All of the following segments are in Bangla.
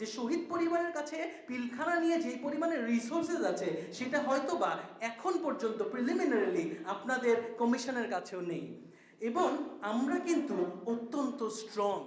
যে শহীদ পরিবারের কাছে পিলখানা নিয়ে যেই পরিমাণে রিসোর্সেস আছে, সেটা হয়তো বা এখন পর্যন্ত প্রিলিমিনারিলি আপনাদের কমিশনের কাছেও নেই। এবং আমরা কিন্তু অত্যন্ত স্ট্রং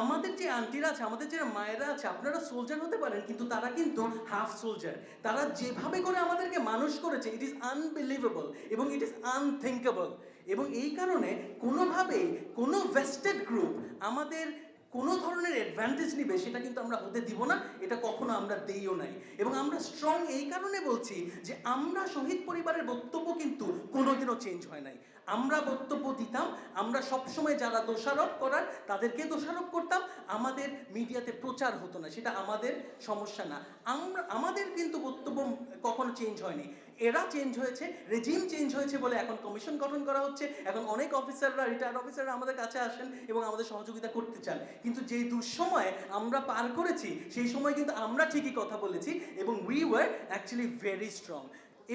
আমাদের যে আন্টিরা আছে, আমাদের যে মায়েরা আছে, আপনারা সোলজার হতে পারেন, কিন্তু তারা কিন্তু হাফ সোলজার তারা যেভাবে করে আমাদেরকে মানুষ করেছে ইট ইজ আনবিলিভেবল এবং ইট ইজ আনথিঙ্কেবল এবং এই কারণে কোনোভাবেই কোনো ভেস্টেড গ্রুপ আমাদের কোনো ধরনের অ্যাডভান্টেজ নিবে সেটা কিন্তু আমরা হতে দিব না, এটা কখনো আমরা দেইও নাই। এবং আমরা স্ট্রং এই কারণে বলছি যে আমরা শহীদ পরিবারের বক্তব্য কিন্তু কোনোদিনও চেঞ্জ হয় নাই। আমরা বক্তব্য দিতাম আমরা সবসময় যারা দোষারোপ করার তাদেরকে দোষারোপ করতাম। আমাদের মিডিয়াতে প্রচার হতো না, সেটা আমাদের সমস্যা না। আমরা, আমাদের কিন্তু বক্তব্য কখনো চেঞ্জ হয়নি। এরা চেঞ্জ হয়েছে রেজিম চেঞ্জ হয়েছে বলে এখন কমিশন গঠন করা হচ্ছে। এখন অনেক অফিসাররা রিটায়ার্ড অফিসাররা আমাদের কাছে আসেন এবং আমাদের সহযোগিতা করতে চান। কিন্তু যে দুঃসময় আমরা পার করেছি, সেই সময় কিন্তু আমরা ঠিকই কথা বলেছি এবং we were actually very strong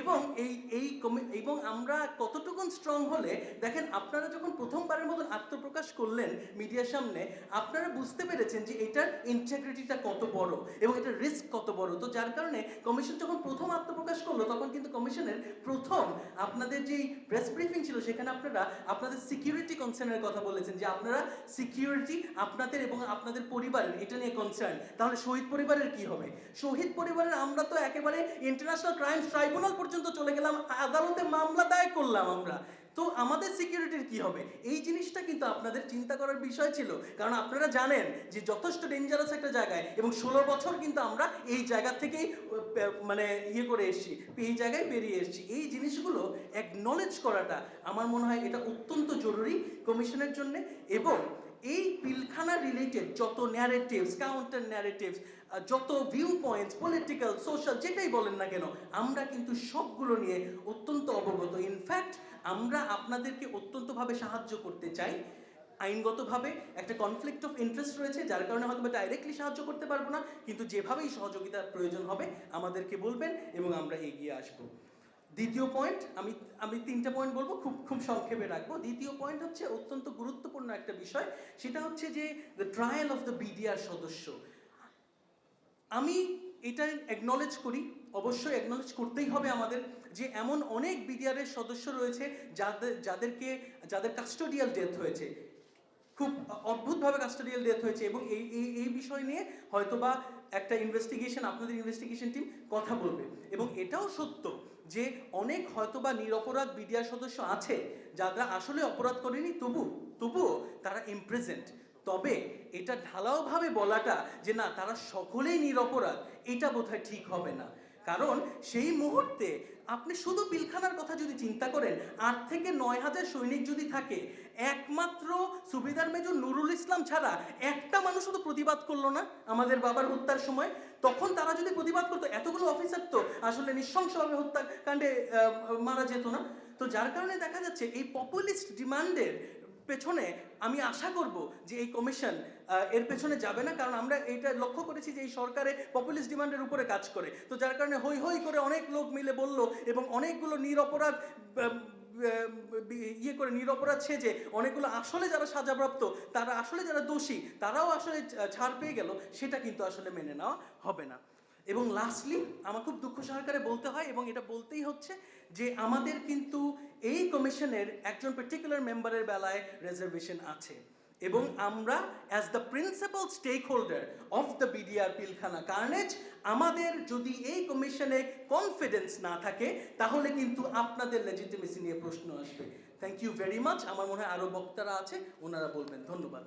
এবং এই এই এবং আমরা কতটুকুন স্ট্রং হলে, দেখেন আপনারা যখন প্রথমবারের মতন আত্মপ্রকাশ করলেন মিডিয়ার সামনে, আপনারা বুঝতে পেরেছেন যে এটার ইন্টেগ্রিটিটা কত বড় এবং এটার রিস্ক কত বড়। তো যার কারণে কমিশন যখন প্রথম আত্মপ্রকাশ করল, তখন কিন্তু কমিশনের প্রথম আপনাদের যেই প্রেস ব্রিফিং ছিল, সেখানে আপনারা আপনাদের সিকিউরিটি কনসার্নের কথা বলেছেন, যে আপনারা সিকিউরিটি আপনাদের এবং আপনাদের পরিবারের, এটা নিয়ে কনসার্ন তাহলে শহীদ পরিবারের কি হবে? শহীদ পরিবারের আমরা তো একেবারে ইন্টারন্যাশনাল ক্রাইম ট্রাইব্যুনাল মামলা দায়ের করলাম আমরা। তো আমাদের সিকিউরিটির কি হবে? এই জিনিসটা কিন্তু আপনাদের চিন্তা করার বিষয় ছিল। কারণ আপনারা জানেন যে যথেষ্ট ডেঞ্জারাস একটা জায়গায় এবং ষোলো বছর কিন্তু আমরা এই জায়গা থেকেই মানে ইয়ে করে এসেছি, এই জায়গায় বেরিয়ে এসেছি। এই জিনিসগুলো অ্যাকনলেজ করাটা আমার মনে হয় এটা অত্যন্ত জরুরি কমিশনের জন্য এবং এই পিলখানা রিলেটেড যত ন্যারেটিভস কাউন্টার ন্যারেটিভস যত ভিউ পয়েন্টস পলিটিক্যাল সোশ্যাল যেটাই বলেন না কেন, আমরা কিন্তু সবগুলো নিয়ে অত্যন্ত অবগত। ইনফ্যাক্ট আমরা আপনাদেরকে অত্যন্তভাবে সাহায্য করতে চাই আইনগতভাবে। একটা কনফ্লিক্ট অফ ইন্টারেস্ট রয়েছে, যার কারণে হয়তো ডাইরেক্টলি সাহায্য করতে পারব না, কিন্তু যেভাবেই সহযোগিতার প্রয়োজন হবে, আমাদেরকে বলবেন এবং আমরা এগিয়ে আসব। দ্বিতীয় পয়েন্ট আমি আমি তিনটা পয়েন্ট বলব, খুব খুব সংক্ষেপে রাখব। দ্বিতীয় পয়েন্ট হচ্ছে অত্যন্ত গুরুত্বপূর্ণ একটা বিষয়, সেটা হচ্ছে যে the trial of the BDR সদস্য। আমি এটা অ্যাকনলেজ করি, অবশ্যই অ্যাকনলেজ করতেই হবে আমাদের যে এমন অনেক বিডিআরের সদস্য রয়েছে যাদের, যাদেরকে, যাদের কাস্টোডিয়াল ডেথ হয়েছে। খুব অদ্ভুতভাবে কাস্টোডিয়াল ডেথ হয়েছে এবং এই এই এই বিষয় নিয়ে হয়তোবা একটা ইনভেস্টিগেশন আপনাদের ইনভেস্টিগেশন টিম কথা বলবে। এবং এটাও সত্য যে অনেক হয়তোবা নিরপরাধ বিডিআর সদস্য আছে, যারা আসলে অপরাধ করেনি, তবু তবুও তারা ইমপ্রেজেন্ট তবে এটা ঢালাওভাবে বলাটা যে না, তারা সকলেই নিরপরাধ, এটা বোধহয় ঠিক হবে না। কারণ সেই মুহূর্তে আপনি শুধু পিলখানার কথা যদি চিন্তা করেন, আট থেকে নয় হাজার সৈনিক যদি থাকে, একমাত্র সুবিধার মেজর নুরুল ইসলাম ছাড়া একটা মানুষও তো প্রতিবাদ করল না আমাদের বাবার হত্যার সময়? তখন তারা যদি প্রতিবাদ করতো, এতগুলো আসলে নৃশংসভাবে হত্যাকাণ্ডে মারা যেত না। তো যার কারণে দেখা যাচ্ছে এই পপুলিস্ট ডিমান্ডের পেছনে আমি আশা করব যে এই কমিশন এর পেছনে যাবে না, কারণ আমরা এটা লক্ষ্য করেছি যে এই সরকারে পপুলিস্ট ডিমান্ডের উপরে কাজ করে। তো যার কারণে হই হই করে অনেক লোক মিলে বলল এবং অনেকগুলো নিরপরাধ ইয়ে করে নিরপরাধ সেজে অনেকগুলো আসলে যারা সাজাপ্রাপ্ত, তারা আসলে যারা দোষী, তারাও আসলে ছাড় পেয়ে গেল। সেটা কিন্তু আসলে মেনে নেওয়া হবে না। এবং লাস্টলি আমার খুব দুঃখ সহকারে বলতে হয় এবং এটা বলতেই হচ্ছে যে আমাদের কিন্তু এই কমিশনের একজন পার্টিকুলার মেম্বারের বেলায় রিজার্ভেশন আছে। এবং আমরা as the principal stakeholder of the BDR Pilkhana carnage আমাদের যদি এই কমিশনে কনফিডেন্স না থাকে, তাহলে কিন্তু আপনাদের লেজিটিমেসি নিয়ে প্রশ্ন আসবে। থ্যাংক ইউ ভেরি মাচ আমার মনে হয় আরও বক্তারা আছে, ওনারা বলবেন। ধন্যবাদ।